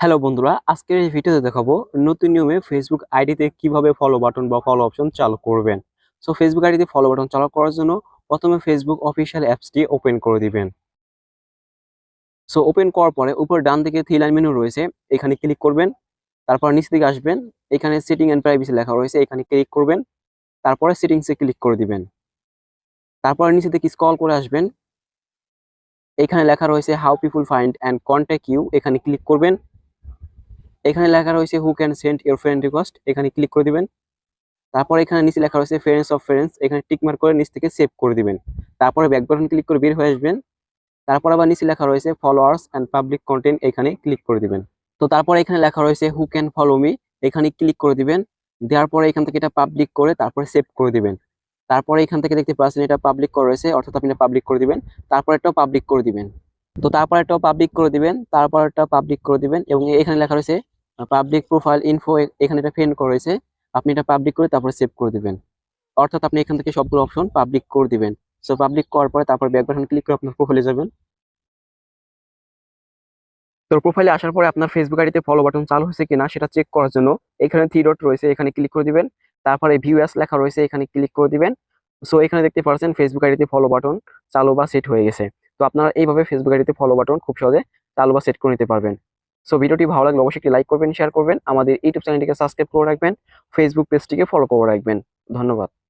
Hello বন্ধুরা, আজকের এই ভিডিওতে দেখাবো নতুন নিয়মে ফেসবুক আইডিতে কীভাবে ফলো বাটন বা ফলো অপশন চালু করবেন। সো ফেসবুক আইডিতে ফলো বাটন চালু করার জন্য প্রথমে ফেসবুক অফিসিয়াল অ্যাপসটি ওপেন করে দিবেন। সো ওপেন করার পরে উপর ডান দিকে থ্রি লাইন মেনু রয়েছে, এখানে ক্লিক করবেন, তারপর নিচ দিকে আসবেন, এখানে সেটিং এন্ড প্রাইভেসি লেখা রয়েছে, এখানে ক্লিক করবেন, তারপরে সেটিংসে ক্লিক করে দিবেন। তারপরে নিচে থেকে স্ক্রল করে আসবেন, এখানে লেখা রয়েছে how people find and contact you এখানে ক্লিক করবেন এখানে লেখা রয়েছে who can send your friend request এখানে ক্লিক করে দিবেন। তারপর এখানে নিচে লেখা রয়েছে ফ্রেন্ডস অফ ফ্রেন্ডস এখানে টিক মার্ক করে নিচ থেকে সেভ করে দিবেন। তারপরে ব্যাক বাটন ক্লিক করে বের হয়ে আসবেন। তারপর আবার নিচে লেখা রয়েছে ফলোয়ার্স অ্যান্ড পাবলিক কন্টেন্ট এখানে ক্লিক করে দিবেন। তো তারপর এখানে লেখা রয়েছে হু ক্যান ফলো মি এখানে ক্লিক করে দিবেন। দেওয়ার পরে এখান থেকে এটা পাবলিক করে তারপরে সেভ করে দিবেন। তারপরে এখান থেকে দেখতে পাচ্ছেন এটা পাবলিক করা রয়েছে, অর্থাৎ আপনি পাবলিক করে দিবেন। তারপর এটাও পাবলিক করে দিবেন। তো তারপর একটা পাবলিক করে দিবেন তারপর একটা পাবলিক করে দিবেন এবং এখানে লেখা রয়েছে পাবলিক প্রোফাইল ইনফো এখানে এটা ফ্রেন্ড করা রয়েছে, আপনি এটা পাবলিক করে তারপরে সেভ করে দিবেন। অর্থাৎ আপনি এখান থেকে সবগুলো অপশন পাবলিক করে দিবেন। সো পাবলিক করার পরে তারপর ব্যাক বাটন ক্লিক করে আপনার প্রোফাইলে যাবেন। তো প্রোফাইলে আসার পরে আপনার ফেসবুক আইডিতে ফলো বাটন চালু হয়েছে কিনা সেটা চেক করার জন্য এখানে থ্রি ডট রয়েছে, এখানে ক্লিক করে দিবেন। তারপরে ভিউ অ্যাস লেখা রয়েছে, এখানে ক্লিক করে দিবেন। সো এখানে দেখতে পাচ্ছেন ফেসবুক আইডিতে ফলো বাটন চালু বা সেট হয়ে গেছে। তো আপনারা এইভাবে ফেসবুক আইডিতে ফলো বাটন খুব সহজে চালু বা সেট করে নিতে পারবেন। সো ভিডিওটি ভালো লাগলে অবশ্যই একটি লাইক করবেন শেয়ার করবেন, আমাদের ইউটিউব চ্যানেলটিকে সাবস্ক্রাইব করে রাখবেন ফেসবুক পেজটিকে ফলো করে রাখবেন। ধন্যবাদ।